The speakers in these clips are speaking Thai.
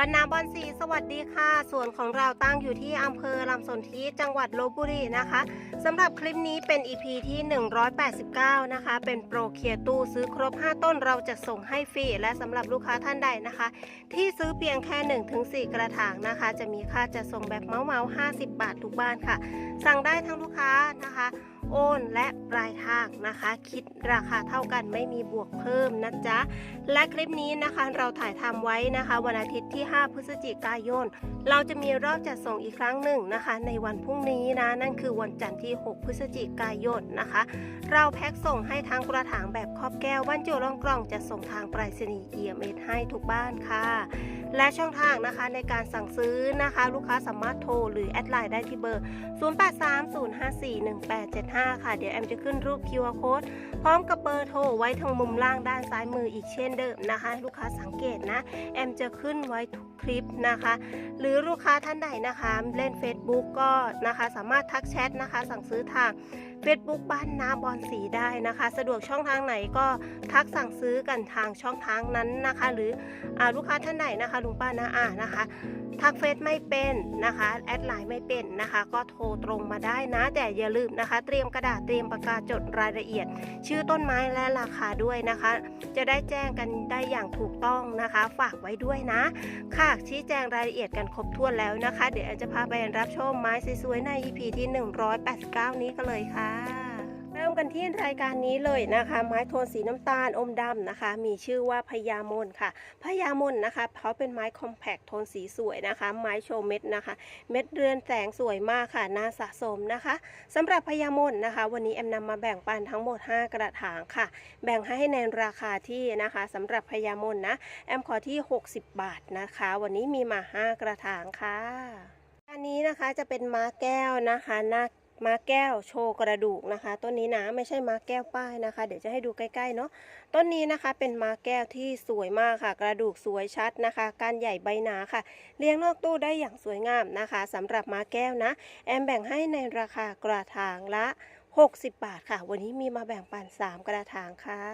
วันนาบอนสีสวัสดีค่ะส่วนของเราตั้งอยู่ที่อำเภอลำสนธิจังหวัดลบบุรีนะคะสำหรับคลิปนี้เป็น EP ที่ 189 นะคะ เป็นโปรเคลียร์ตู้ซื้อครบ 5 ต้นเราจะส่งให้ฟรีและสำหรับลูกค้าท่านใดนะคะ ที่ซื้อเพียงแค่ 1-4 กระถางนะคะ จะมีค่าจะส่งแบบเมาเมา50 บาททุกบ้านค่ะ สั่งได้ทั้งลูกค้านะคะ โอนและปลายทางนะคะ คิดราคาเท่ากันไม่มีบวกเพิ่มนะจ๊ะ และคลิปนี้นะคะเราถ่ายทำไว้นะคะ วันอาทิตย์ที่ 5 พฤศจิกายน เราจะมีรอบจัดส่งอีกครั้งหนึ่งนะคะ ในวันพรุ่งนี้นะนั่นคือวันจันทร์ที่ 6 พฤศจิกายนนะคะ เราแพ็คส่งให้ทั้งกระถางแบบครอบแก้วบ้านโจร่องกล่องจะส่งทางไปรษณีย์ EMS ให้ทุกบ้านค่ะและช่องทางนะคะในการสั่งซื้อนะคะ ลูกค้าสามารถโทรหรือแอดไลน์ได้ที่เบอร์ 0830541875 ค่ะ เดี๋ยวแอมจะขึ้นรูป QR code พร้อมกับเบอร์โทรไว้ทางมุมล่างด้านซ้ายมืออีกเช่นเดิมนะคะ ลูกค้าสังเกตนะ แอมจะขึ้นไว้ทุกคลิปนะคะ หรือลูกค้าท่านใดนะคะ เล่น Facebook ก็นะคะสามารถทักแชทนะคะ สั่งซื้อทาง Facebook บ้านนาบอลสีได้นะคะ สะดวกช่องทางไหนก็ทักสั่งซื้อกันทางช่องทางนั้นนะคะ หรืออลูกค้าท่านไหนนะคะลุงป้านาอานะคะทักเฟซไม่เป็นนะคะแอดไลน์ไม่เป็นนะคะ ก็โทรตรงมาได้นะแต่อย่าลืมนะคะ เตรียมกระดาษเตรียมปากกาจดรายละเอียด ชื่อต้นไม้และราคาด้วยนะคะ จะได้แจ้งกันได้อย่างถูกต้องนะคะ ฝากไว้ด้วยนะ ค่ะชี้แจงรายละเอียดกันครบถ้วนแล้วนะคะ เดี๋ยวจะพาไปรับชมไม้สวยๆใน EP ที่ 189 นี้กันเลยค่ะเริ่มกันที่รายการนี้เลยนะคะ ไม้โทนสีน้ำตาลอมดำนะคะ มีชื่อว่าพญามนค่ะพญามนนะคะเขาเป็นไม้คอมแพคโทนสีสวยนะคะ ไม้โชว์เม็ดนะคะ เม็ดเรือนแสงสวยมากค่ะน่าสะสมนะคะสำหรับพญามนนะคะ วันนี้แอมนำมาแบ่งปันทั้งหมด 5 กระถางค่ะ แบ่งให้ในราคาที่นะคะสำหรับพญามนนะแอมขอที่ 60 บาทนะคะ วันนี้มีมา 5 กระถางค่ะอันนี้นะคะจะเป็นม้าแก้วนะคะ หน้า ม้าแก้วโชว์กระดูกนะคะ ต้นนี้นะไม่ใช่ม้าแก้วป้ายนะคะ เดี๋ยวจะให้ดูใกล้ๆเนาะต้นนี้นะคะเป็นม้าแก้วที่สวยมากค่ะ กระดูกสวยชัดนะคะ การใหญ่ใบหนาค่ะ เลี้ยงนอกตู้ได้อย่างสวยงามนะคะสำหรับม้าแก้วนะ แอมแบ่งให้ในราคากระถางละ60 บาทค่ะ วันนี้มีมาแบ่งปัน 3 กระถางค่ะ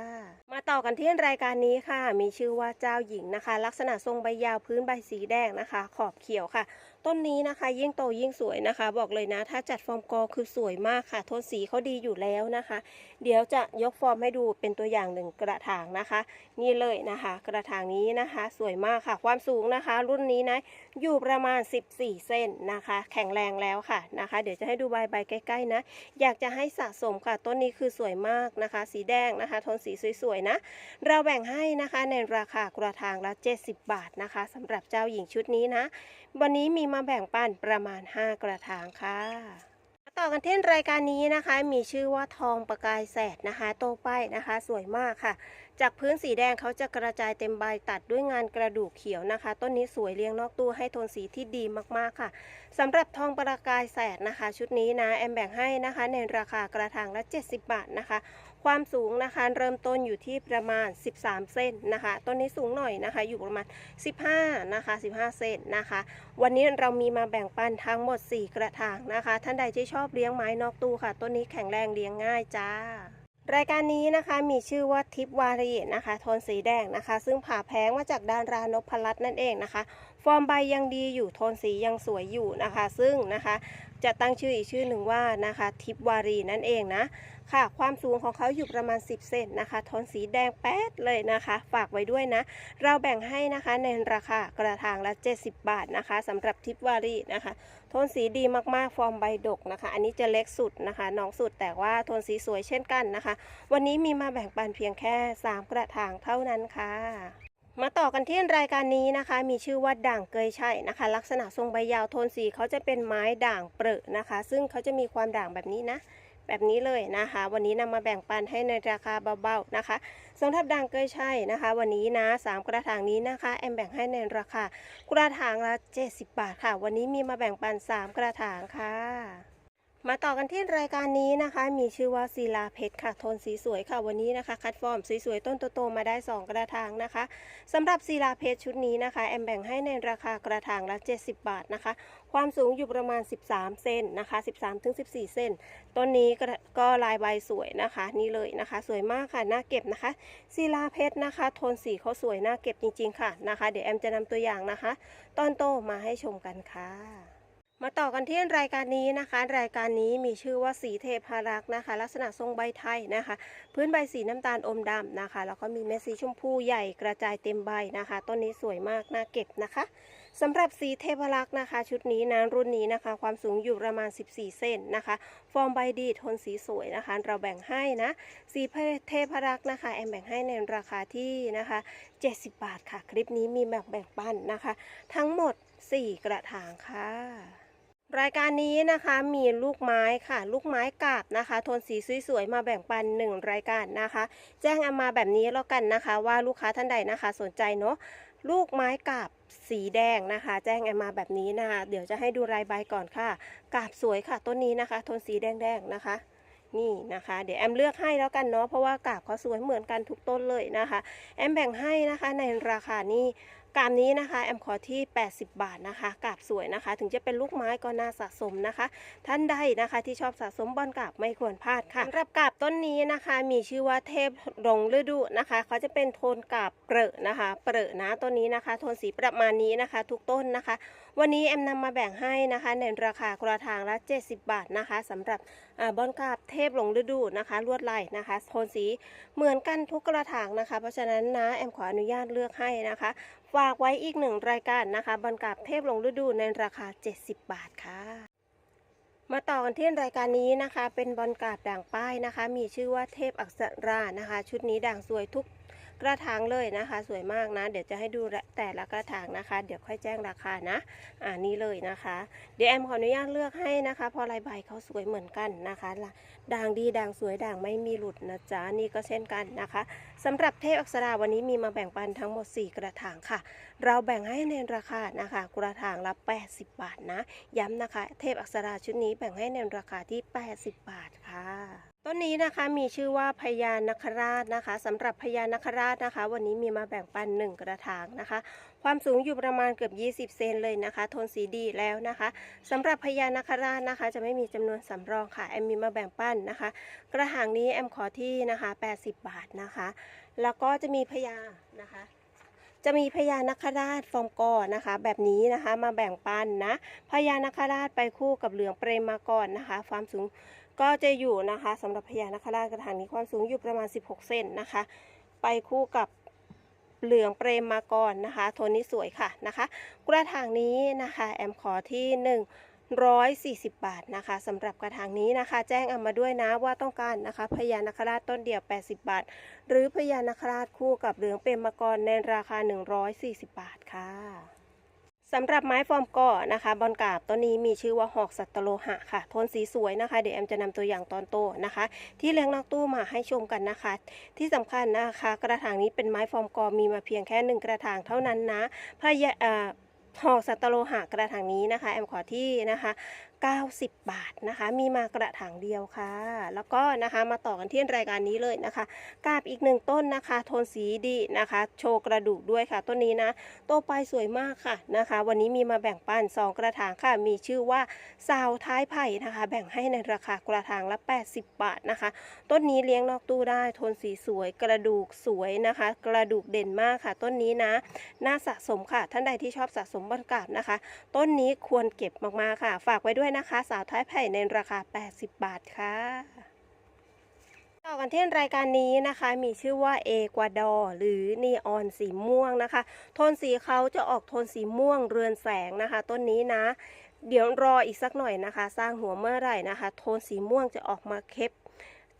มาต่อกันที่รายการนี้ค่ะ มีชื่อว่าเจ้าหญิงนะคะ ลักษณะทรงใบยาวพื้นใบสีแดงนะคะ ขอบเขียวค่ะ ต้นนี้นะคะยิ่งโตยิ่งสวยนะคะ บอกเลยนะ ถ้าจัดฟอร์มกอคือสวยมากค่ะโทนสีเขาดีอยู่แล้วนะคะ เดี๋ยวจะยกฟอร์มให้ดูเป็นตัวอย่างหนึ่งกระถางนะคะ นี่เลยนะคะ กระถางนี้นะคะ สวยมากค่ะ ความสูงนะคะ รุ่นนี้นะอยู่ประมาณ 14เซนนะคะ แข็งแรงแล้วค่ะนะคะ เดี๋ยวจะให้ดูใบใบใกล้ๆนะ อยากจะให้สะสมค่ะต้นนี้คือสวยมากนะคะ สีแดงนะคะโทนสีสวยๆนะ เราแบ่งให้นะคะในราคากระถางละ 70 บาทนะคะสำหรับเจ้าหญิงชุดนี้นะ วันนี้มีมาแบ่งปันประมาณ 5 กระถางค่ะ ต่อกันที่รายการนี้นะคะ มีชื่อว่าทองประกายแสดนะคะ โตป้ายนะคะ สวยมากค่ะ จากพื้นสีแดงเขาจะกระจายเต็มใบตัดด้วยงานกระดูกเขียวนะคะ ต้นนี้สวยเรียงนอกตู้ให้โทนสีที่ดีมากๆค่ะสำหรับทองประกายแสดนะคะ ชุดนี้นะแอมแบ่งให้นะคะ ในราคากระถางละ 70 บาทนะคะ ความสูงนะคะ เริ่มต้นอยู่ที่ประมาณ 13 เซนนะคะ ต้นนี้สูงหน่อยนะคะ อยู่ประมาณ 15 นะคะ 15 เซนนะคะ วันนี้เรามีมาแบ่งปันทั้งหมด 4 กระถางนะคะ ท่านใดที่ชอบเลี้ยงไม้นอกตู้ค่ะ ต้นนี้แข็งแรงเลี้ยงง่ายจ้ารายการนี้นะคะมีชื่อว่าทิปวารีนะคะโทนสีแดงนะคะ ซึ่งผ่าแพงมาจากดานรานพรัตนั่นเองนะคะ ฟอร์มใบยังดีอยู่โทนสียังสวยอยู่นะคะ ซึ่งนะคะจะตั้งชื่ออีกชื่อหนึ่งว่านะคะทิปวารีนั่นเองนะ ค่ะ ความสูงของเขาอยู่ประมาณ 10 เซนนะคะโทนสีแดงแป๊ดเลยนะคะ ฝากไว้ด้วยนะ เราแบ่งให้นะคะในราคากระถางละ 70 บาทนะคะสำหรับทิปวารีนะคะโทนสีดีมากๆ ฟอร์มใบดกนะคะ อันนี้จะเล็กสุดนะคะน้องสุดแต่ว่าโทนสีสวยเช่นกันนะคะ วันนี้มีมาแบ่งปันเพียงแค่ 3 กระถางเท่านั้นค่ะมาต่อกันที่รายการนี้นะคะ มีชื่อว่าด่างเกยชัยนะคะ ลักษณะทรงใบยาวโทนสีเขาจะเป็นไม้ด่างเปรอะนะคะ ซึ่งเขาจะมีความด่างแบบนี้นะ แบบนี้เลยนะคะ วันนี้นำมาแบ่งปันให้ในราคาเบาๆนะคะสำหรับด่างเกยชัยนะคะ วันนี้นะสามกระถางนี้นะคะแอมแบ่งให้ในราคากระถางละ 70 บาทค่ะ วันนี้มีมาแบ่งปัน 3 กระถางค่ะ มาต่อกันที่รายการนี้นะคะ มีชื่อว่าศิลาเพชรค่ะโทนสีสวยค่ะวันนี้นะคะ คัดฟอร์มสวยๆต้นโตๆมาได้ 2 กระถางนะคะสำหรับศิลาเพชรชุดนี้นะคะ แอมแบ่งให้ในราคากระถางละ 70 บาทนะคะ ความสูงอยู่ประมาณ 13 เซนนะคะ 13-14 เซนต้นนี้ก็ลายใบสวยนะคะ นี่เลยนะคะ สวยมากค่ะน่าเก็บนะคะศิลาเพชรนะคะ โทนสีเขาสวยน่าเก็บจริงๆค่ะนะคะ เดี๋ยวแอมจะนำตัวอย่างนะคะ ตอนโตมาให้ชมกันค่ะ มาต่อกันที่รายการนี้นะคะ รายการนี้มีชื่อว่าสีเทพารักษ์นะคะ ลักษณะทรงใบไทยนะคะ พื้นใบสีน้ำตาลอมดำนะคะ แล้วก็มีเม็ดสีชมพูใหญ่กระจายเต็มใบนะคะ ต้นนี้สวยมากน่าเก็บนะคะสำหรับสีเทพรักษ์นะคะ ชุดนี้นะรุ่นนี้นะคะ ความสูงอยู่ประมาณ 14 เซนนะคะ ฟอร์มใบดีทนสีสวยนะคะ เราแบ่งให้นะ สีเทพรักษ์นะคะ แอมแบ่งให้ในราคาที่นะคะ 70 บาทค่ะ คลิปนี้มีแบบแบ่งปันนะคะ ทั้งหมด 4 กระถางค่ะ รายการนี้นะคะมีลูกไม้ค่ะ ลูกไม้กาบนะคะ โทนสีสวยๆมาแบ่งปัน 1 รายการนะคะ แจ้งเอามาแบบนี้แล้วกันนะคะ ว่าลูกค้าท่านใดนะคะ สนใจเนาะลูกไม้กาบสีแดงนะคะ แจ้งเอามาแบบนี้นะคะเดี๋ยวจะให้ดูรายใบก่อนค่ะกาบสวยค่ะต้นนี้นะคะ โทนสีแดงๆนะคะ นี่นะคะ เดี๋ยวแอมเลือกให้แล้วกันเนาะเพราะว่ากาบเขาสวยเหมือนกันทุกต้นเลยนะคะ แอมแบ่งให้นะคะในราคานี้ กาบนี้นะคะแอมขอที่ 80 บาทนะคะกาบสวยนะคะ ถึงจะเป็นลูกไม้ก็น่าสะสมนะคะ ท่านใดนะคะที่ชอบสะสมบอลกาบไม่ควรพลาดค่ะสำหรับกาบต้นนี้นะคะ มีชื่อว่าเทพหลงฤดูนะคะเขาจะเป็นโทนกาบเปรอะนะคะเปรอะนะต้นนี้นะคะ โทนสีประมาณนี้นะคะ ทุกต้นนะคะ วันนี้แอมนำมาแบ่งให้นะคะในราคากระถางละ 70 บาทนะคะสำหรับอบอลกาบเทพหลงฤดูนะคะ ลวดลายนะคะ โทนสีเหมือนกันทุกกระถางนะคะ เพราะฉะนั้นนะแอมขออนุญาตเลือกให้นะคะ ฝากไว้อีกหนึ่งรายการนะคะบอลกาบเทพหลงฤดูในราคา 70 บาทค่ะ มาต่อกันที่รายการนี้นะคะ เป็นบอลกาบด่างป้ายนะคะ มีชื่อว่าเทพอักษรานะคะ ชุดนี้ด่างสวยทุก กระถางเลยนะคะ สวยมากนะ เดี๋ยวจะให้ดูแต่ละกระถางนะคะ เดี๋ยวค่อยแจ้งราคานะอ่านี่เลยนะคะ เดี๋ยวแอมขออนุญาตเลือกให้นะคะพราะลายใบเขาสวยเหมือนกันนะคะละด่างดีด่างสวยด่างไม่มีหลุดนะจ๊ะนี่ก็เช่นกันนะคะสำหรับเทพอักษราวันนี้มีมาแบ่งปันทั้งหมด 4 กระถางค่ะ เราแบ่งให้ในราคานะคะ กระถางละ 80 บาทนะ ย้ำนะคะ เทพอักษราชุดนี้แบ่งให้ในราคาที่ 80 บาทค่ะ ต้นนี้นะคะมีชื่อว่าพญานคราชนะคะสำหรับพญานคราชนะคะ วันนี้มีมาแบ่งปัน 1 กระถางนะคะ ความสูงอยู่ประมาณเกือบ 20 เซนเลยนะคะ โทนสีดีแล้วนะคะสำหรับพญานคราชนะคะ จะไม่มีจำนวนสำรองค่ะแอมมีมาแบ่งปันนะคะ กระถางนี้แอมขอที่นะคะ 80 บาทนะคะ แล้วก็จะมีพญานะคะจะมีพญานาคราชฟอร์มกอนะคะ แบบนี้นะคะมาแบ่งปันนะพญานาคราชไปคู่กับเหลืองเปรมมาก่อนนะคะ ความสูง ก็จะอยู่นะคะสำหรับพญานาคราชกระถางนี้ความสูงอยู่ประมาณ 16 เซนนะคะ ไปคู่กับเหลืองเปรมมาก่อนนะคะโทนนี้สวยค่ะนะคะ กระถางนี้นะคะแอมขอที่ 140 บาทนะคะสำหรับกระถางนี้นะคะ แจ้งเอามาด้วยนะว่าต้องการนะคะพญานาคราชต้นเดียว 80 บาท หรือพญานาคราชคู่กับเหลืองเปรมมากรในราคา 140 บาทค่ะ สำหรับไม้ฟอร์มก่อนะคะ บอลกาบต้นนี้มีชื่อว่าหอกสัตโลหะค่ะโทนสีสวยนะคะ เดี๋ยวแอมจะนำตัวอย่างตอนโตนะคะ ที่เลี้ยงนอกตู้มาให้ชมกันนะคะ ที่สำคัญนะคะ กระถางนี้เป็นไม้ฟอร์มกอมีมาเพียงแค่หนึ่งกระถางเท่านั้นนะพระยาหอกสัตโลหะกระถางนี้นะคะ แอมขอที่นะคะ 90 บาทนะคะ มีมากระถางเดียวค่ะ แล้วก็นะคะมาต่อกันที่รายการนี้เลยนะคะกาบอีกหนึ่งต้นนะคะ โทนสีดีนะคะ โชว์กระดูกด้วยค่ะ ต้นนี้นะโตไปสวยมากค่ะนะคะ วันนี้มีมาแบ่งปัน2กระถางค่ะ มีชื่อว่าสาวท้ายไผ่นะคะ แบ่งให้ในราคากระถางละ 80 บาทนะคะ ต้นนี้เลี้ยงนอกตู้ได้โทนสีสวย กระดูกสวยนะคะ กระดูกเด่นมากค่ะ ต้นนี้นะน่าสะสมค่ะ ท่านใดที่ชอบสะสมบรรกาบนะคะ ต้นนี้ควรเก็บมากๆค่ะ ฝากไว้ด้วยนะคะ สาวท้ายไผ่ในราคา 80 บาทค่ะต่อกันที่รายการนี้นะคะ มีชื่อว่าเอกวาดอร์หรือนีออนสีม่วงนะคะ โทนสีเขาจะออกโทนสีม่วงเรือนแสงนะคะ ต้นนี้นะ เดี๋ยวรออีกสักหน่อยนะคะ สร้างหัวเมื่อไหร่นะคะ โทนสีม่วงจะออกมาเข้ม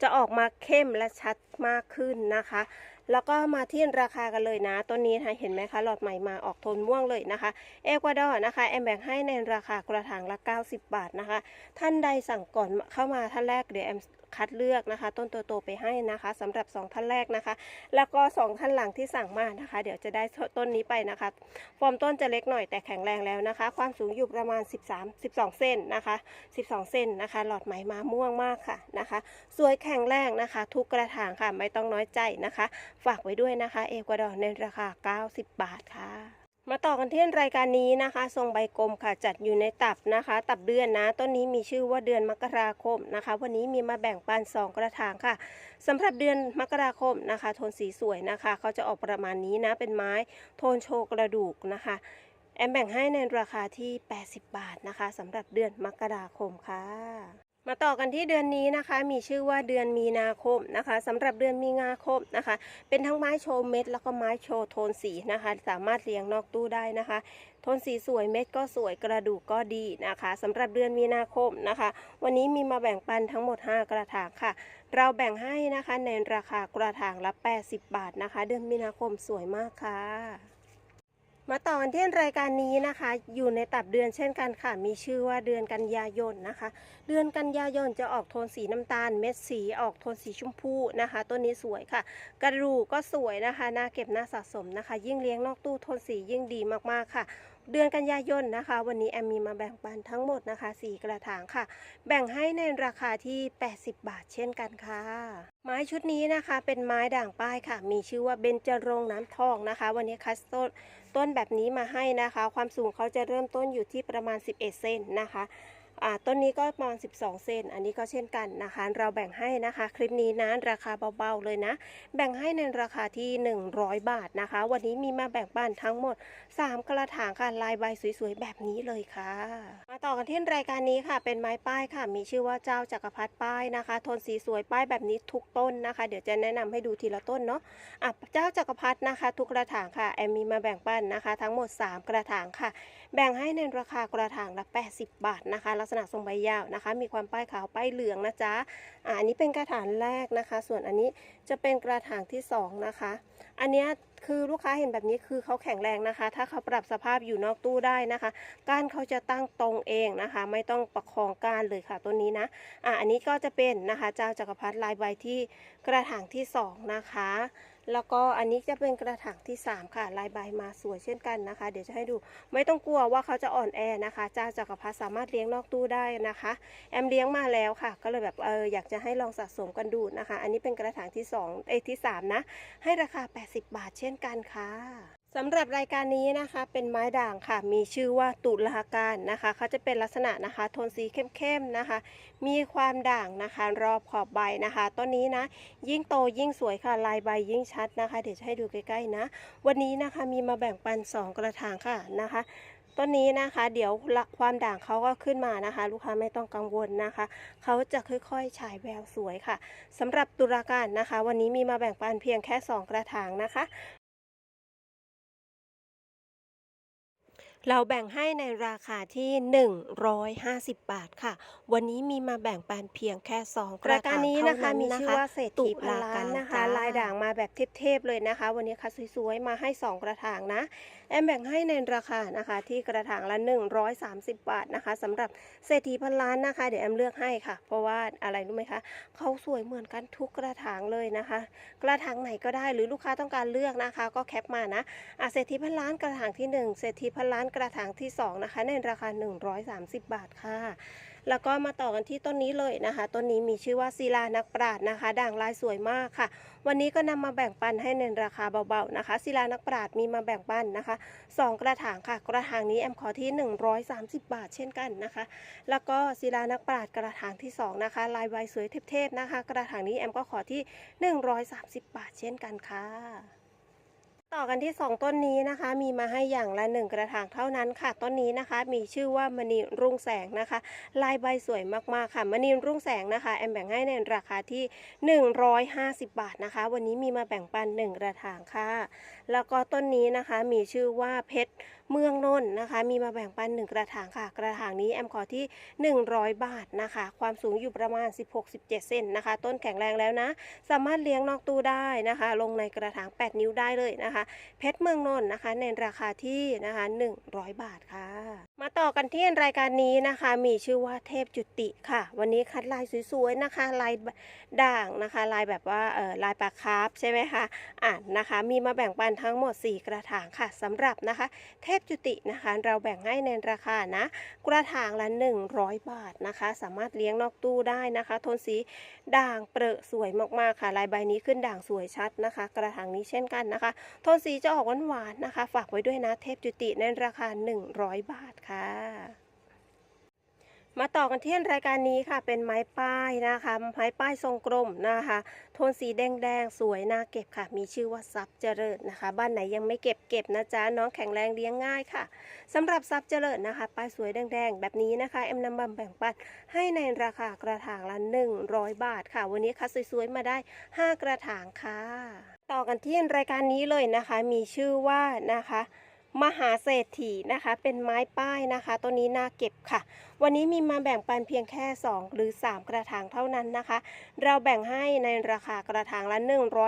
จะออกมาเข้มและชัดมากขึ้นนะคะ แล้วก็มาที่ราคากันเลยนะต้นนี้นะเห็นไหมคะหลอดใหม่มาออกโทนม่วงเลยนะคะเอกวาดอร์นะคะแอมแบ่งให้ในราคากระถางละ 90 บาทนะคะ ท่านใดสั่งก่อนเข้ามาท่านแรกเดี๋ยวแอม คัดเลือกนะคะ ต้นโตๆไปให้นะคะสำหรับ 2 ท่านแรกนะคะ แล้วก็ 2 ท่านหลังที่สั่งมานะคะ เดี๋ยวจะได้ต้นนี้ไปนะคะ ฟอร์มต้นจะเล็กหน่อยแต่แข็งแรงแล้วนะคะ ความสูงอยู่ประมาณ 13 12เซนนะคะ 12เซนนะคะ หลอดไหมมาม่วงมากค่ะนะคะ สวยแข็งแรงนะคะ ทุกกระถางค่ะไม่ต้องน้อยใจนะคะ ฝากไว้ด้วยนะคะ เอกวาดอร์ในราคา 90 บาทค่ะ มาต่อกันที่รายการนี้นะคะ ทรงใบกลมค่ะจัดอยู่ในตับนะคะ ตับเดือนนะ ต้นนี้มีชื่อว่าเดือนมกราคมนะคะ วันนี้มีมาแบ่งปัน 2 กระถางค่ะสำหรับเดือนมกราคมนะคะ โทนสีสวยนะคะ เขาจะออกประมาณนี้นะ เป็นไม้โทนโชกระดูกนะคะ แอมแบ่งให้ในราคาที่ 80 บาทนะคะสำหรับเดือนมกราคมค่ะ มาต่อกันที่เดือนนี้นะคะ มีชื่อว่าเดือนมีนาคมนะคะสำหรับเดือนมีนาคมนะคะ เป็นทั้งไม้โชว์เม็ด แล้วก็ไม้โชว์โทนสีนะคะ สามารถเลี้ยงนอกตู้ได้นะคะ โทนสีสวยเม็ดก็สวยกระดูกก็ดีนะคะสำหรับเดือนมีนาคมนะคะ วันนี้มีมาแบ่งปันทั้งหมด 5 กระถางค่ะ เราแบ่งให้นะคะในราคากระถางละ 80 บาทนะคะ เดือนมีนาคมสวยมากค่ะ มาต่อกันที่รายการนี้นะคะ อยู่ในตับเดือนเช่นกันค่ะ มีชื่อว่าเดือนกันยายนนะคะ เดือนกันยายนจะออกโทนสีน้ำตาล เม็ดสีออกโทนสีชมพูนะคะ ต้นนี้สวยค่ะ กระดูกก็สวยนะคะน่าเก็บน่าสะสมนะคะ ยิ่งเลี้ยงนอกตู้โทนสียิ่งดีมากๆค่ะ เดือนกันยายนนะคะ วันนี้แอมมีมาแบ่งปันทั้งหมดนะคะสี่กระถางค่ะ แบ่งให้ในราคาที่ 80 บาทเช่นกันค่ะ ไม้ชุดนี้นะคะ เป็นไม้ด่างป้ายค่ะ มีชื่อว่าเบญจรงน้ำทองนะคะ วันนี้คัสโต้ ต้นแบบนี้มาให้นะคะ ความสูงเขาจะเริ่มต้นอยู่ที่ประมาณ 11 เซนนะคะ ต้นนี้ก็ประมาณ 12 เซน อันนี้ก็เช่นกันนะคะ เราแบ่งให้นะคะ คลิปนี้นะราคาเบาๆเลยนะ แบ่งให้ในราคาที่ 100 บาทนะคะ วันนี้มีมาแบ่งปันทั้งหมด 3 กระถางค่ะ ลายใบสวยๆ แบบนี้เลยค่ะ มาต่อกันที่รายการนี้ค่ะ เป็นไม้ป้ายค่ะ มีชื่อว่าเจ้าจักรพรรดิป้ายนะคะโทนสีสวยป้ายแบบนี้ทุกต้นนะคะ เดี๋ยวจะแนะนำให้ดูทีละต้นเนาะอะเจ้าจักรพรรดินะคะ ทุกกระถางค่ะ แอมมีมาแบ่งปันนะคะ ทั้งหมด 3 กระถางค่ะ แบ่งให้ในราคากระถางละ 80 บาทนะคะ ลักษณะทรงใบยาวนะคะ มีความป้ายขาวป้ายเหลืองนะจ๊ะอะอันนี้เป็นกระถางแรกนะคะ ส่วนอันนี้จะเป็นกระถางที่สองนะคะ อันเนี้ยคือลูกค้าเห็นแบบนี้คือเขาแข็งแรงนะคะ ถ้าเขาปรับสภาพอยู่นอกตู้ได้นะคะ ก้านเขาจะตั้งตรงเองนะคะ ไม่ต้องประคองก้านเลยค่ะตัวนี้นะอะอันนี้ก็จะเป็นนะคะเจ้าจักรพรรดิลายใบที่กระถางที่สองนะคะ แล้วก็อันนี้จะเป็นกระถางที่ 3 ค่ะ ลายใบมาสวยเช่นกันนะคะ เดี๋ยวจะให้ดูไม่ต้องกลัวว่าเขาจะอ่อนแอนะคะเจ้าจักรพรรดิสามารถเลี้ยงนอกตู้ได้นะคะ แอมเลี้ยงมาแล้วค่ะ ก็เลยแบบเอออยากจะให้ลองสะสมกันดูนะคะ อันนี้เป็นกระถางที่2เอที่3นะให้ราคา 80 บาทเช่นกันค่ะ สำหรับรายการนี้นะคะเป็นไม้ด่างค่ะ มีชื่อว่าตุลาการนะคะเขาจะเป็นลักษณะนะคะโทนสีเข้มๆนะคะ มีความด่างนะคะรอบขอบใบนะคะต้นนี้นะ ยิ่งโตยิ่งสวยค่ะลายใบยิ่งชัดนะคะ เดี๋ยวจะให้ดูใกล้ๆนะ วันนี้นะคะมีมาแบ่งปัน 2 กระถางค่ะนะคะต้นนี้นะคะเดี๋ยวความด่างเขาก็ขึ้นมานะคะ ลูกค้าไม่ต้องกังวลนะคะเขาจะค่อยๆฉายแววสวยค่ะสำหรับตุลาการนะคะ วันนี้มีมาแบ่งปันเพียงแค่ 2 กระถางนะคะ เราแบ่งให้ในราคาที่ 150 บาทค่ะ วันนี้มีมาแบ่งปันเพียงแค่ 2 กระรายถาการงนี้เท่านะคะนั้นมีนะชื่อคะว่าเศรษตุฐีพันลาล้านนะคะจ้าลายด่างมาแบบเทพๆเลยนะคะ วันนี้ค่ะสวยๆ มาให้ 2 กระถางนะ แอมแบ่งให้ในราคานะคะที่กระถางละ 130 บาทนะคะสำหรับเศรษฐีพันล้านนะคะ เดี๋ยวแอมเลือกให้ค่ะ เพราะว่าอะไรรู้ไหมคะ เขาสวยเหมือนกันทุกกระถางเลยนะคะ กระถางไหนก็ได้หรือลูกค้าต้องการเลือกนะคะ ก็แคปมานะอะเศรษฐีพันล้านกระถางที่ 1 เศรษฐีพันล้านกระถางที่ 2 นะคะ ในราคา 130 บาทค่ะ แล้วก็มาต่อกันที่ต้นนี้เลยนะคะ ต้นนี้มีชื่อว่าศิลานักปราชญ์นะคะ ด่างลายสวยมากค่ะ วันนี้ก็นำมาแบ่งปันให้ในราคาเบาๆนะคะศิลานักปราชญ์มีมาแบ่งปันนะคะสองกระถางค่ะ กระถางนี้แอมขอที่ 130 บาทเช่นกันนะคะ แล้วก็ศิลานักปราชญ์กระถางที่สองนะคะ ลายใบสวยเทพๆนะคะ กระถางนี้แอมก็ขอที่ 130 บาทเช่นกันค่ะ ต่อกันที่ 2 ต้นนี้นะคะ มีมาให้อย่างละ 1 กระถางเท่านั้นค่ะ ต้นนี้นะคะ มีชื่อว่ามณีรุ่งแสงนะคะ ลายใบสวยมากๆค่ะมณีรุ่งแสงนะคะแอมแบ่งให้ในราคาที่ 150 บาทนะคะ วันนี้มีมาแบ่งปัน 1 กระถางค่ะ แล้วก็ต้นนี้นะคะมีชื่อว่าเพชรเมืองนนท์นะคะ มีมาแบ่งปัน 1 กระถางค่ะ กระถางนี้แอมขอที่ 100 บาทนะคะ ความสูงอยู่ประมาณ 16-17 เซนนะคะ ต้นแข็งแรงแล้วนะ สามารถเลี้ยงนอกตู้ได้นะคะ ลงในกระถาง 8 นิ้วได้เลยนะคะ เพชรเมืองนนท์นะคะ ในราคาที่นะคะ 100 บาทค่ะ มาต่อกันที่รายการนี้นะคะ มีชื่อว่าเทพจุติค่ะ วันนี้คัดลายสวยๆนะคะ ลายด่างนะคะ ลายแบบว่าเออลายปลาคาร์ฟใช่ไหมคะอ่านนะคะ มีมาแบ่งปันทั้งหมด 4 กระถางค่ะสำหรับนะคะเทพจุตินะคะ เราแบ่งให้ในราคานะ กระถางละ 100 บาทนะคะ สามารถเลี้ยงนอกตู้ได้นะคะ โทนสีด่างเปรอะสวยมากๆค่ะ ลายใบนี้ขึ้นด่างสวยชัดนะคะ กระถางนี้เช่นกันนะคะ โทนสีจะออกหวานๆนะคะ ฝากไว้ด้วยนะเทพจุติในราคา 100 บาทค่ะ มาต่อกันที่รายการนี้ค่ะ เป็นไม้ป้ายนะคะ ไม้ป้ายทรงกลมนะคะ โทนสีแดงๆ สวยน่าเก็บค่ะ มีชื่อว่าซับเจริญนะคะ บ้านไหนยังไม่เก็บเก็บนะจ๊ะ น้องแข็งแรงเลี้ยงง่ายค่ะสำหรับซับเจริญนะคะ ป้ายสวยแดงๆ แบบนี้นะคะเอ็มนำมาแบ่งปันให้ในราคากระถางละ 100 บาทค่ะ วันนี้คัดสวยๆ มาได้ 5 กระถางค่ะ ต่อกันที่รายการนี้เลยนะคะ มีชื่อว่านะคะ มหาเศรษฐีนะคะ เป็นไม้ป้ายนะคะ ตัวนี้น่าเก็บค่ะ วันนี้มีมาแบ่งปันเพียงแค่ 2 หรือ 3 กระถางเท่านั้นนะคะ เราแบ่งให้ในราคากระถางละ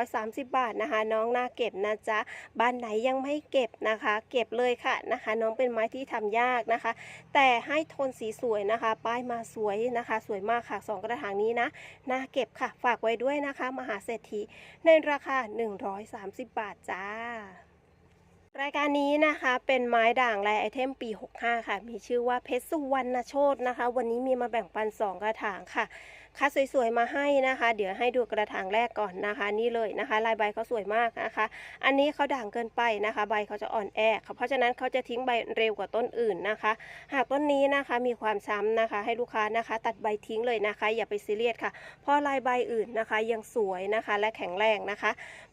130 บาทนะคะ น้องน่าเก็บนะจ๊ะบ้านไหนยังไม่เก็บนะคะ เก็บเลยค่ะนะคะ น้องเป็นไม้ที่ทำยากนะคะ แต่ให้โทนสีสวยนะคะ ป้ายมาสวยนะคะ สวยมากค่ะ 2 กระถางนี้นะน่าเก็บค่ะ ฝากไว้ด้วยนะคะ มหาเศรษฐีในราคา 130 บาทจ้า รายการนี้นะคะเป็นไม้ด่างลายไอเทมปี 65 ค่ะ มีชื่อว่าเพชรสุวรรณโชตนะคะ วันนี้มีมาแบ่งปัน 2 กระถางค่ะ คัดสวยๆมาให้นะคะ เดี๋ยวให้ดูกระถางแรกก่อนนะคะ นี่เลยนะคะ ลายใบเขาสวยมากนะคะ อันนี้เขาด่างเกินไปนะคะ ใบเขาจะอ่อนแอค่ะเพราะฉะนั้นเขาจะทิ้งใบเร็วกว่าต้นอื่นนะคะ หากต้นนี้นะคะมีความช้ำนะคะ ให้ลูกค้านะคะ ตัดใบทิ้งเลยนะคะ อย่าไปซีเรียสค่ะเพราะลายใบอื่นนะคะ ยังสวยนะคะและแข็งแรงนะคะ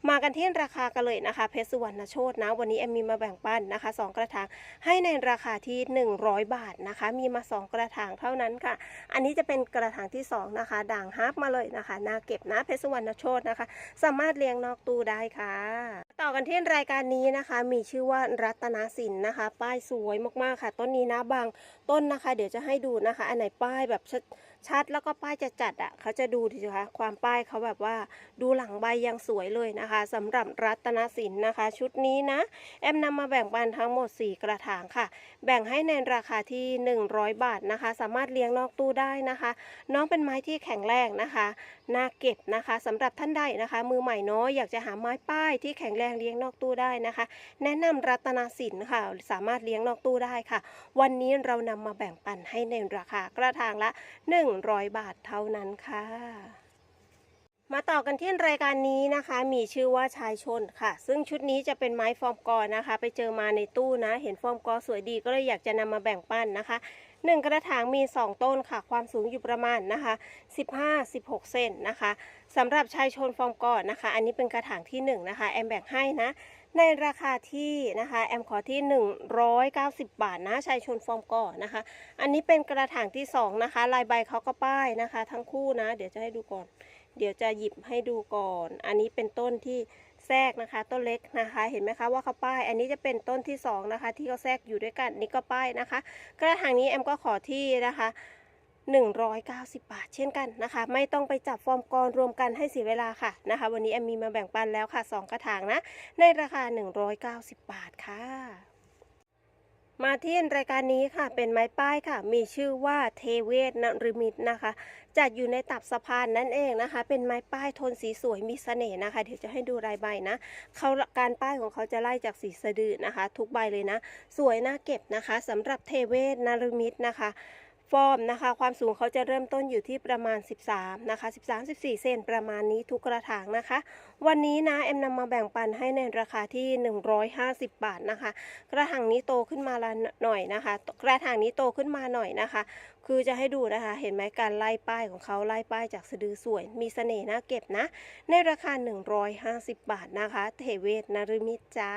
มากันที่ราคากันเลยนะคะเพชรสุวรรณโชตนะ วันนี้แอมมีมาแบ่งปันนะคะ 2 กระถางให้ในราคาที่ 100 บาทนะคะ มีมา 2 กระถางเท่านั้นค่ะ อันนี้จะเป็นกระถางที่2นะคะด่างฮาร์ปมาเลยนะคะน่าเก็บนะเพชรสุวรรณโชตนะคะ สามารถเลี้ยงนอกตู้ได้ค่ะ ต่อกันที่รายการนี้นะคะ มีชื่อว่ารัตนสินนะคะ ป้ายสวยมากๆค่ะ ต้นนี้นะบางต้นนะคะ เดี๋ยวจะให้ดูนะคะ อันไหนป้ายแบบชัด ชัดแล้วก็ป้ายจะจัดอะเขาจะดูดีคะความป้ายเขาแบบว่าดูหลังใบยังสวยเลยนะคะสำหรับรัตนสินนะคะ ชุดนี้นะ แอมนำมาแบ่งปันทั้งหมด 4 กระถางค่ะ แบ่งให้ในราคาที่ 100 บาทนะคะ สามารถเลี้ยงนอกตู้ได้นะคะ น้องเป็นไม้ที่แข็งแรงนะคะน่าเก็บนะคะสำหรับท่านใดนะคะ มือใหม่เนาะอยากจะหาไม้ป้ายที่แข็งแรงเลี้ยงนอกตู้ได้นะคะ แนะนำรัตนสินค่ะ สามารถเลี้ยงนอกตู้ได้ค่ะ วันนี้เรานำมาแบ่งปันให้ในราคากระถางละ100 บาทเท่านั้นค่ะ มาต่อกันที่รายการนี้นะคะ มีชื่อว่าชายชนค่ะ ซึ่งชุดนี้จะเป็นไม้ฟอร์มกอนะคะ ไปเจอมาในตู้นะ เห็นฟอร์มกอสวยดีก็เลยอยากจะนำมาแบ่งปันนะคะหนึ่งกระถางมี 2 ต้นค่ะ ความสูงอยู่ประมาณนะคะ 15-16 เซนนะคะสำหรับชายชนฟอร์มกอนะคะ อันนี้เป็นกระถางที่ 1 นะคะ แอมแบ่งให้นะ ในราคาที่นะคะแอมขอที่ 190 บาทนะชายชนฟอร์มกอนะคะ อันนี้เป็นกระถางที่ 2 นะคะ ลายใบเขาก็ป้ายนะคะ ทั้งคู่นะ เดี๋ยวจะให้ดูก่อน เดี๋ยวจะหยิบให้ดูก่อน อันนี้เป็นต้นที่แทรกนะคะ ต้นเล็กนะคะ เห็นไหมคะว่าเขาป้าย อันนี้จะเป็นต้นที่สองนะคะ ที่เขาแทรกอยู่ด้วยกันนี่ก็ป้ายนะคะ กระถางนี้แอมก็ขอที่นะคะ 190 บาทเช่นกันนะคะ ไม่ต้องไปจับฟอร์มกรรวมกันให้เสียเวลาค่ะนะคะ วันนี้แอมมีมาแบ่งปันแล้วค่ะ 2 กระถางนะ ในราคา 190 บาทค่ะ มาที่รายการนี้ค่ะ เป็นไม้ป้ายค่ะ มีชื่อว่าเทเวศนรมิตนะคะ จัดอยู่ในตับสะพานนั่นเองนะคะ เป็นไม้ป้ายโทนสีสวยมีเสน่ห์นะคะ เดี๋ยวจะให้ดูลายใบนะเขาการป้ายของเขาจะไล่จากสีสะดือนะคะ ทุกใบเลยนะ สวยน่าเก็บนะคะสำหรับเทเวศนรมิตนะคะ ฟอร์มนะคะ ความสูงเขาจะเริ่มต้นอยู่ที่ประมาณ 13 นะคะ 13-14 เซนประมาณนี้ทุกกระถางนะคะ วันนี้นะแอมนำมาแบ่งปันให้ในราคาที่ 150 บาทนะคะ กระถางนี้โตขึ้นมาละหน่อยนะคะ กระถางนี้โตขึ้นมาหน่อยนะคะ คือจะให้ดูนะคะ เห็นไหมการไล่ป้ายของเขาไล่ป้ายจากสะดือสวย มีเสน่ห์น่าเก็บนะ ในราคา 150 บาทนะคะ เทเวศนรมิตจ้า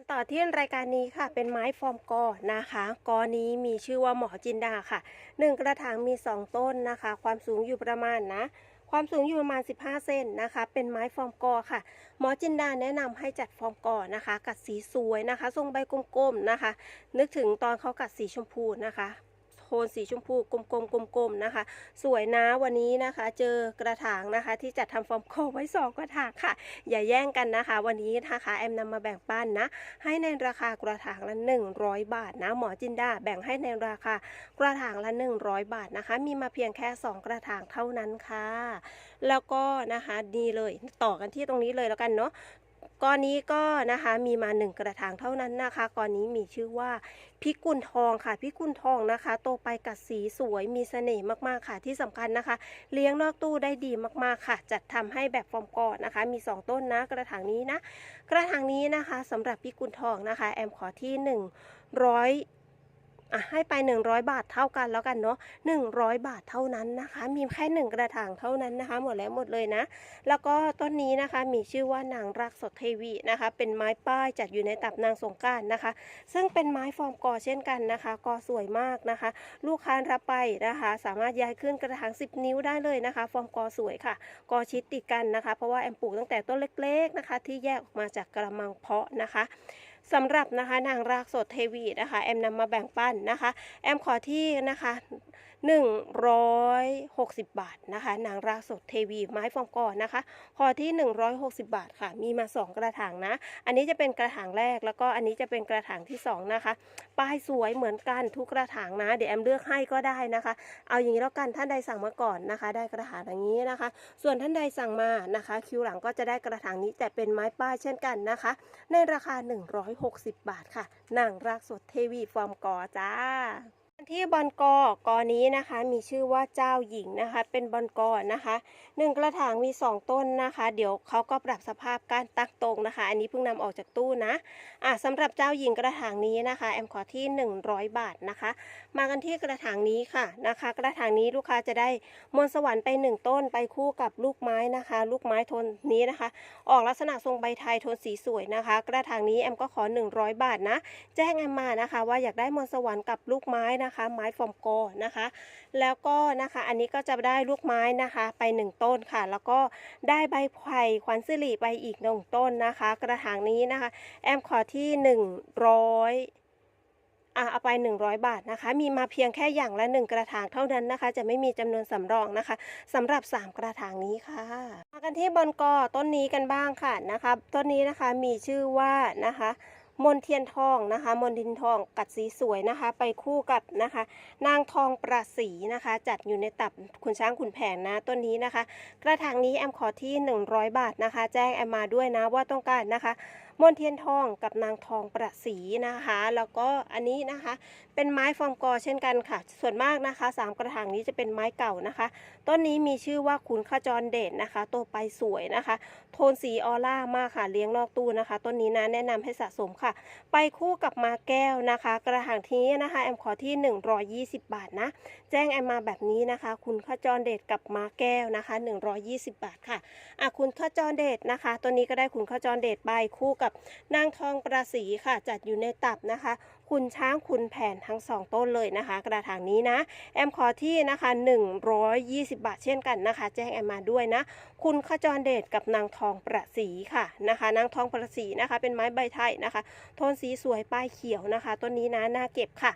กันต่อที่รายการนี้ค่ะ เป็นไม้ฟอร์มกอนะคะ กอนี้มีชื่อว่าหมอจินดาค่ะหนึ่งกระถางมี 2 ต้นนะคะ ความสูงอยู่ประมาณนะ ความสูงอยู่ประมาณ 15 เซนนะคะ เป็นไม้ฟอร์มกอค่ะ หมอจินดาแนะนำให้จัดฟอร์มกอนะคะ กัดสีสวยนะคะ ทรงใบกลมๆนะคะ นึกถึงตอนเขากัดสีชมพูนะคะ โทนสีชมพูกลมๆกลมๆนะคะ สวยนะวันนี้นะคะ เจอกระถางนะคะ ที่จัดทำฟอร์มโคไว้สองกระถางค่ะ อย่าแย่งกันนะคะ วันนี้นะคะแอมนำมาแบ่งปันนะ ให้ในราคากระถางละ 100 บาทนะ หมอจินดาแบ่งให้ในราคากระถางละ 100 บาทนะคะ มีมาเพียงแค่ 2 กระถางเท่านั้นค่ะ แล้วก็นะคะดีเลยต่อกันที่ตรงนี้เลยแล้วกันเนาะ ก้อนนี้ก็นะคะมีมาหนึ่งกระถางเท่านั้นนะคะก้อนนี้มีชื่อว่าพิกุลทองค่ะพิกุลทองนะคะ โตไปกัดสีสวยมีเสน่ห์มากๆค่ะที่สำคัญนะคะ เลี้ยงนอกตู้ได้ดีมากๆค่ะ จัดทำให้แบบฟอร์มกอนะคะ มี 2 ต้นนะกระถางนี้นะ กระถางนี้นะคะสำหรับพิกุลทองนะคะ แอมขอที่100 อะให้ไป 100 บาทเท่ากันแล้วกันเนาะ100 บาทเท่านั้นนะคะ มีแค่หนึ่งกระถางเท่านั้นนะคะ หมดแล้วหมดเลยนะ แล้วก็ต้นนี้นะคะมีชื่อว่านางรักสดเทวีนะคะ เป็นไม้ป้ายจัดอยู่ในตับนางสงการนะคะ ซึ่งเป็นไม้ฟอร์มกอเช่นกันนะคะกอสวยมากนะคะ ลูกค้ารับไปนะคะ สามารถย้ายขึ้นกระถาง 10 นิ้วได้เลยนะคะ ฟอร์มกอสวยค่ะกอชิดติดกันนะคะ เพราะว่าแอมปลูกตั้งแต่ต้นเล็ก ๆนะคะ ที่แยกออกมาจากกระมังเพาะนะคะ สำหรับนะคะนางรากสดเทวีนะคะแอมนำมาแบ่งปันนะคะ แอมขอที่นะคะ 160 บาทนะคะ นางรากสดเทวีไม้ฟอร์มกอนะคะขอที่ 160 บาทค่ะ มีมา 2 กระถางนะ อันนี้จะเป็นกระถางแรกแล้วก็อันนี้จะเป็นกระถางที่ 2 นะคะ ป้ายสวยเหมือนกันทุกกระถางนะ เดี๋ยวแอมเลือกให้ก็ได้นะคะ เอาอย่างนี้แล้วกันท่านใดสั่งมาก่อนนะคะ ได้กระถางอย่างนี้นะคะ ส่วนท่านใดสั่งมานะคะ คิวหลังก็จะได้กระถางนี้แต่เป็นไม้ป้ายเช่นกันนะคะ ในราคา 160 บาทค่ะนางรากสดเทวีฟอร์มกอจ้า ที่บอลกอกอนี้นะคะ มีชื่อว่าเจ้าหญิงนะคะ เป็นบอลกอนะคะหนึ่งกระถางมี 2 ต้นนะคะ เดี๋ยวเขาก็ปรับสภาพการตั้งตรงนะคะ อันนี้เพิ่งนำออกจากตู้นะอะสำหรับเจ้าหญิงกระถางนี้นะคะ แอมขอที่ 100 บาทนะคะ มากันที่กระถางนี้ค่ะนะคะ กระถางนี้ลูกค้าจะได้มนต์สวรรค์ไป 1 ต้นไปคู่กับลูกไม้นะคะ ลูกไม้โทนนี้นะคะ ออกลักษณะทรงใบไทยโทนสีสวยนะคะ กระถางนี้แอมก็ขอ 100 บาทนะ แจ้งแอมมานะคะ ว่าอยากได้มนต์สวรรค์กับลูกไม้นะคะไม้ฟอร์มโกนะคะ แล้วก็นะคะอันนี้ก็จะได้ลูกไม้นะคะ ไป 1 ต้นค่ะ แล้วก็ได้ใบไผ่ขวัญสิริไปอีกหนึ่งต้นนะคะ กระถางนี้นะคะ แอมขอที่ 100อะเอาไป 100 บาทนะคะ มีมาเพียงแค่อย่างละ 1 กระถางเท่านั้นนะคะ จะไม่มีจำนวนสำรองนะคะสำหรับ 3 กระถางนี้ค่ะมากันที่บอนกอต้นนี้กันบ้างค่ะนะคะ ต้นนี้นะคะมีชื่อว่านะคะ มนเทียนทองนะคะ มนทินทองกัดสีสวยนะคะ ไปคู่กับนะคะ นางทองประสีนะคะ จัดอยู่ในตับคุณช้างคุณแผนนะต้นนี้นะคะ กระถางนี้แอมขอที่ 100 บาทนะคะ แจ้งแอมมาด้วยนะว่าต้องการนะคะมนเทียนทองกับนางทองประสีนะคะ แล้วก็อันนี้นะคะ เป็นไม้ฟอร์มกอเช่นกันค่ะ ส่วนมากนะคะสามกระถางนี้จะเป็นไม้เก่านะคะ ต้นนี้มีชื่อว่าขุนขจรเดชนะคะโตไปสวยนะคะ โทนสีออร่ามากค่ะเลี้ยงนอกตู้นะคะ ต้นนี้นะแนะนำให้สะสมค่ะ ไปคู่กับมาแก้วนะคะ กระถางที่นี้นะคะแอมขอที่ 120 บาทนะ แจ้งแอมมาแบบนี้นะคะคุณขจรเดชกับมาแก้วนะคะ 120 บาทค่ะอะคุณขจรเดชนะคะ ตัวนี้ก็ได้คุณขจรเดชใบคู่กับนางทองประสีค่ะ จัดอยู่ในตับนะคะ คุณช้างคุณแผนทั้งสองต้นเลยนะคะ กระถางนี้นะ แอมขอที่นะคะ 120 บาทเช่นกันนะคะ แจ้งแอมมาด้วยนะ คุณขจรเดชกับนางทองประสีค่ะนะคะ นางทองประสีนะคะ เป็นไม้ใบไทยนะคะ โทนสีสวยป้ายเขียวนะคะ ต้นนี้นะน่าเก็บค่ะ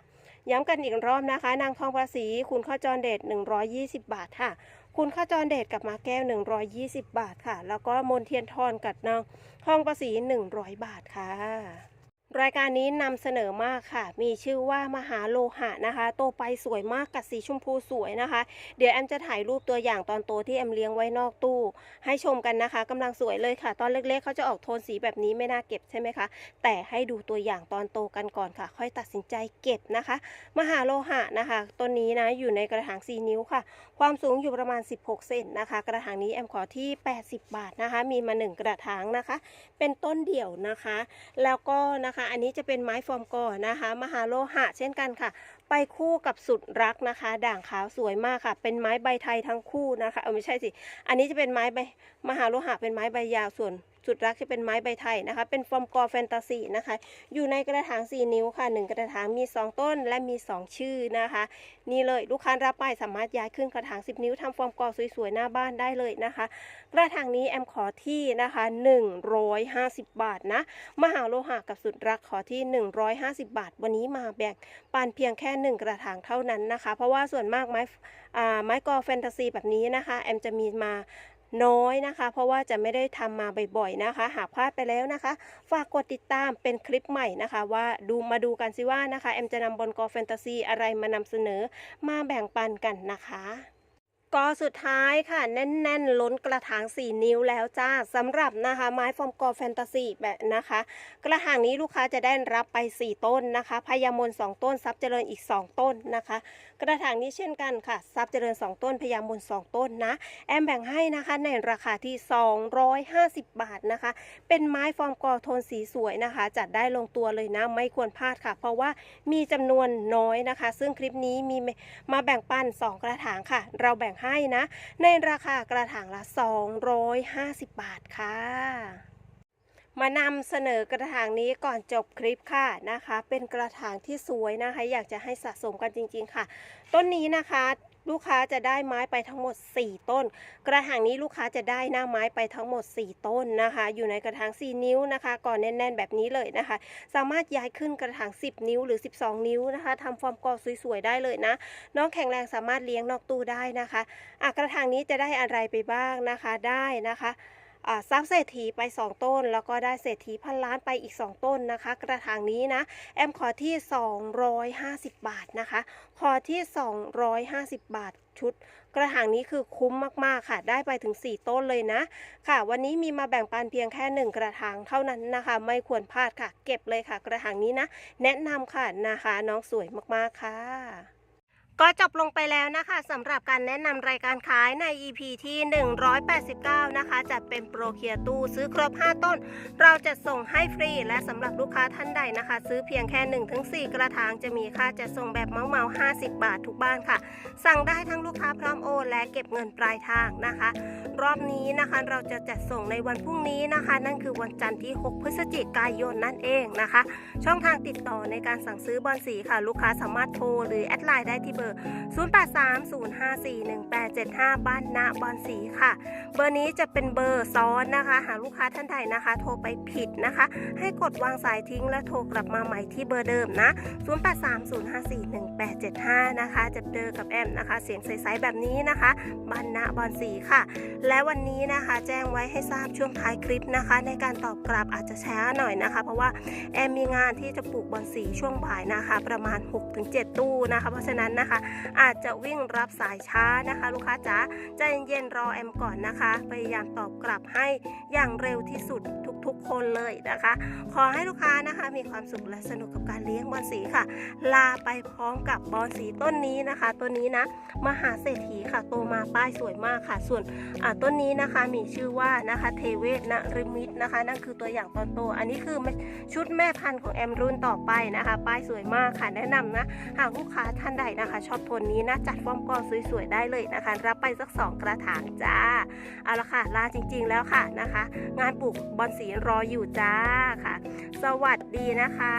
ย้ำกันอีกรอบนะคะ นางทองประสี คุณขจรเดช120 บาทค่ะคุณขจรเดชกับมาแก้ว 120 บาทค่ะ แล้วก็มนเทียนทอนกับนางทองประสี 100 บาทค่ะ รายการนี้นำเสนอมากค่ะ มีชื่อว่ามหาโลหะนะคะ โตไปสวยมากกับสีชมพูสวยนะคะ เดี๋ยวแอมจะถ่ายรูปตัวอย่างตอนโตที่แอมเลี้ยงไว้นอกตู้ ให้ชมกันนะคะกำลังสวยเลยค่ะ ตอนเล็กๆเขาจะออกโทนสีแบบนี้ไม่น่าเก็บใช่ไหมคะ แต่ให้ดูตัวอย่างตอนโตกันก่อนค่ะ ค่อยตัดสินใจเก็บนะคะ มหาโลหะนะคะต้นนี้นะอยู่ในกระถาง 4 นิ้วค่ะ ความสูงอยู่ประมาณ 16 เซนนะคะ กระถางนี้แอมขอที่ 80 บาทนะคะ มีมา 1 กระถางนะคะ เป็นต้นเดี่ยวนะคะ แล้วก็นะคะอันนี้จะเป็นไม้ฟอร์มกอนะคะ มหาโลหะเช่นกันค่ะ ไปคู่กับสุดรักนะคะ ด่างขาวสวยมากค่ะ เป็นไม้ใบไทยทั้งคู่นะคะเออไม่ใช่สิ อันนี้จะเป็นไม้ใบมหาโลหะเป็นไม้ใบยาวส่วนสุดรักจะเป็นไม้ใบไทยนะคะ เป็นฟอร์มกอแฟนตาซีนะคะ อยู่ในกระถาง 4 นิ้วค่ะ 1 กระถางมี 2 ต้นและมี 2 ชื่อนะคะ นี่เลยลูกค้ารับไปสามารถย้ายขึ้นกระถาง 10 นิ้วทำฟอร์มกอสวยๆ หน้าบ้านได้เลยนะคะ กระถางนี้แอมขอที่นะคะ 150 บาทนะ มหาโลหะกับสุดรักขอที่ 150 บาท วันนี้มาแบ่งปันเพียงแค่1 กระถางเท่านั้นนะคะ เพราะว่าส่วนมากไม้ไม้กอแฟนตาซีแบบนี้นะคะ แอมจะมีมาน้อยนะคะ เพราะว่าจะไม่ได้ทำมาบ่อยๆนะคะ หากพลาดไปแล้วนะคะ ฝากกดติดตามเป็นคลิปใหม่นะคะ ว่าดูมาดูกันสิว่านะคะ แอมจะนำบอลกอแฟนตาซีอะไรมานำเสนอมาแบ่งปันกันนะคะ กอสุดท้ายค่ะ แน่นๆ ล้นกระถาง 4 นิ้วแล้วจ้าสำหรับนะคะ ไม้ฟอร์มกอแฟนตาซีแบบนะคะ กระถางนี้ลูกค้าจะได้รับไป 4 ต้นนะคะพญามน 2 ต้นทรัพย์เจริญอีก 2 ต้นนะคะ กระถางนี้เช่นกันค่ะทรัพย์เจริญ 2 ต้นพญามน 2 ต้นนะ แอมแบ่งให้นะคะในราคาที่ 250 บาทนะคะ เป็นไม้ฟอร์มกอโทนสีสวยนะคะ จัดได้ลงตัวเลยนะไม่ควรพลาดค่ะ เพราะว่ามีจำนวนน้อยนะคะ ซึ่งคลิปนี้มีมาแบ่งปัน 2 กระถางค่ะ เราแบ่งให้นะ ในราคากระถางละ 250 บาทค่ะมานำเสนอกระถางนี้ก่อนจบคลิปค่ะนะคะ เป็นกระถางที่สวยนะคะ อยากจะให้สะสมกันจริง ๆ ค่ะ ต้นนี้นะคะ ลูกค้าจะได้ไม้ไปทั้งหมด 4 ต้น กระถางนี้ลูกค้าจะได้หน้าไม้ไปทั้งหมด 4 ต้นนะคะ อยู่ในกระถาง 4 นิ้วนะคะ ก่อนแน่น ๆ แบบนี้เลยนะคะ สามารถย้ายขึ้นกระถาง 10 นิ้วหรือ 12 นิ้วนะคะทำฟอร์มกอสวยๆได้เลยนะ น้องแข็งแรงสามารถเลี้ยงนอกตู้ได้นะคะอะกระถางนี้จะได้อะไรไปบ้างนะคะ ได้นะคะ อ่าซับเศรษฐีไป 2 ต้น แล้วก็ได้เศรษฐีพันล้านไปอีก 2 ต้นนะคะ กระถางนี้นะ แอมขอที่ 250 บาทนะคะ ขอที่ 250 บาทชุดกระถางนี้คือคุ้มมากๆค่ะ ได้ไปถึง 4 ต้นเลยนะ ค่ะ วันนี้มีมาแบ่งปันเพียงแค่ 1 กระถางเท่านั้นนะคะ ไม่ควรพลาดค่ะ เก็บเลยค่ะ กระถางนี้นะ แนะนำค่ะนะคะ น้องสวยมากๆค่ะ ก็จบลงไปแล้วนะคะสำหรับการแนะนำรายการขายใน EP ที่ 189 นะคะ จัดเป็นโปรเคียตู้ซื้อครบ 5 ต้น เราจะส่งให้ฟรี และสำหรับลูกค้าท่านใดนะคะ ซื้อเพียงแค่ 1-4 กระถางจะมีค่าจะส่งแบบเมาเมา50 บาททุกบ้านค่ะ สั่งได้ทั้งลูกค้าพร้อมโอนและเก็บเงินปลายทางนะคะ รอบนี้นะคะเราจะจัดส่งในวันพรุ่งนี้นะคะ นั่นคือวันจันทร์ที่ 6 พฤศจิกายนนั่นเองนะคะ ช่องทางติดต่อในการสั่งซื้อบอลสีค่ะ ลูกค้าสามารถโทรหรือแอดไลน์ได้ที่เบอร์0830541875 บ้านนาบอลสีค่ะ เบอร์นี้จะเป็นเบอร์ซ้อนนะคะ หากลูกค้าท่านใดนะคะ โทรไปผิดนะคะ ให้กดวางสายทิ้งและโทรกลับมาใหม่ที่เบอร์เดิมนะ 0830541875 นะคะ จะเจอกับแอมนะคะ เสียงใสๆแบบนี้นะคะบ้านนาบอลสีค่ะ และวันนี้นะคะ แจ้งไว้ให้ทราบช่วงท้ายคลิปนะคะ ในการตอบกลับอาจจะช้าหน่อยนะคะ เพราะว่าแอมมีงานที่จะปลูกบอลสีช่วงบ่ายนะคะ ประมาณ 6-7 ตู้นะคะ เพราะฉะนั้นนะคะอาจจะวิ่งรับสายช้านะคะ ลูกค้าจ๋าใจเย็นๆรอแอมก่อนนะคะ พยายามตอบกลับให้อย่างเร็วที่สุด ทุกคนเลยนะคะ ขอให้ลูกค้านะคะมีความสุขและสนุกกับการเลี้ยงบอลสีค่ะ ลาไปพร้อมกับบอลสีต้นนี้นะคะต้นนี้นะมหาเศรษฐีค่ะโตมาป้ายสวยมากค่ะ ส่วนต้นนี้นะคะมีชื่อว่านะคะเทเวศนะริมิตนะคะ นั่นคือตัวอย่างตอนโต อันนี้คือชุดแม่พันธุ์ของแอมรุ่นต่อไปนะคะ ป้ายสวยมากค่ะแนะนำนะหากลูกค้าท่านใดนะคะ ชอบโทนนี้นะจัดฟอร์มกอสวยๆได้เลยนะคะ รับไปสัก 2 กระถางจ้าเอาละค่ะลาจริง ๆแล้วค่ะนะคะ งานปลูกบอลสีรออยู่จ้าค่ะ สวัสดีนะคะ